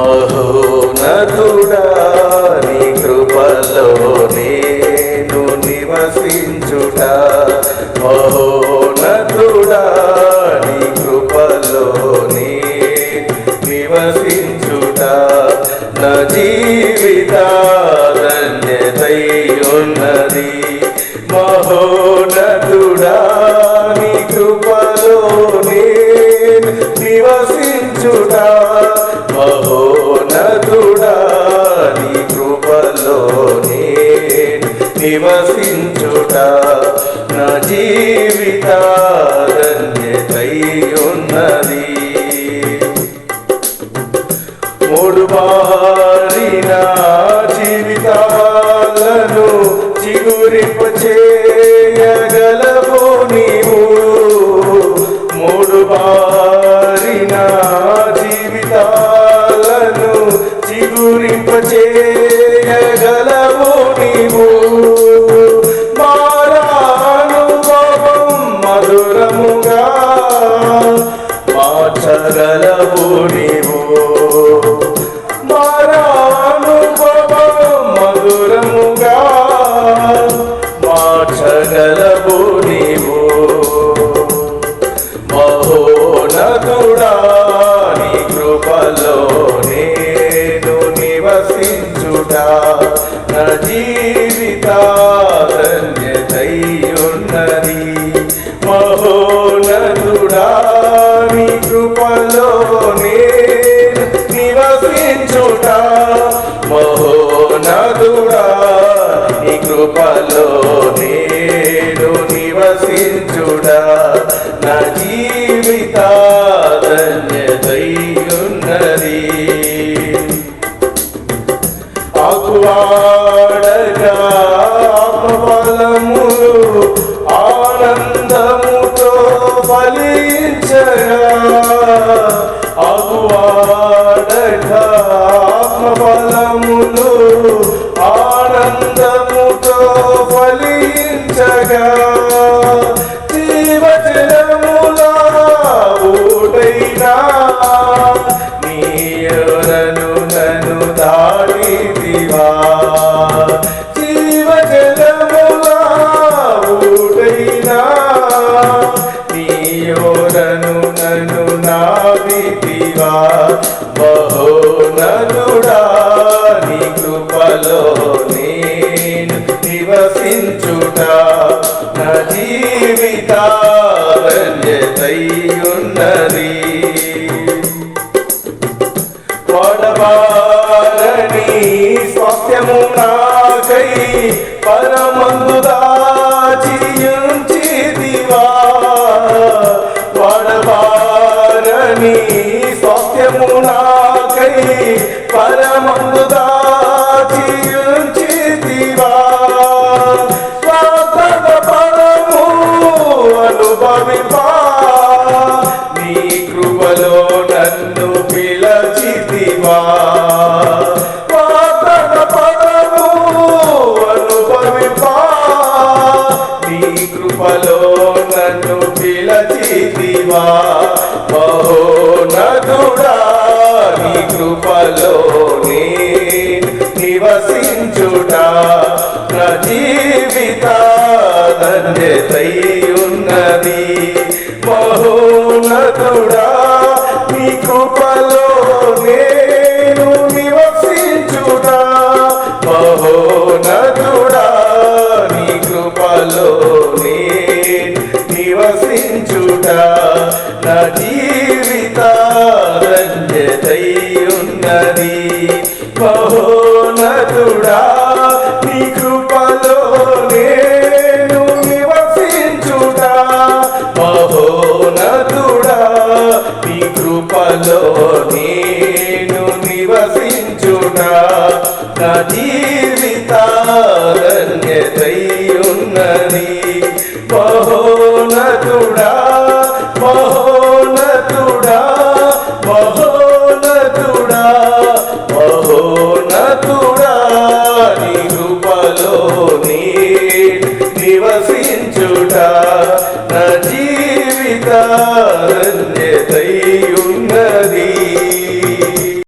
మహోనతుడా నీ కృపలో నేను నివసించుట. మహోనతుడా నీ కృపలో నివసించుట. నా జీవిత ధన్యతై ఉన్నది మహోనతుడా నీ కృపలో నేను నా జీవిత ఉన్నది మూడు బారినా నా జీవిత ధన్యతై ఉన్నది నీ కృపలో నేను నివసించుట. మహోనదుడా నీ కృపలో నేను నివసించుడా ఆకువాడగా ఆత్మఫలములు ఆనందముతో ఫలించగా. ఆకువాడగా ఆత్మఫలములు ఆనందముతో ఫలించగా. నేను నివసించుట నా జీవిత ధన్యతై ఉన్నది వాడబారని స్వాస్థ్యము నాకై పరమందుదా పిలచితివా మహోనదుడా నీ కృపలో నేను నివసించుట నా జీవిత ఉన్నది మహోనతుడా నీ కృపలో నేను నివసించుట మహోనతుడా నా బహోనతుడా నీ కృపలో నేను నివసించుడా బహోనతుడా నీ కృపలో నేను నివసించుడా నా 다.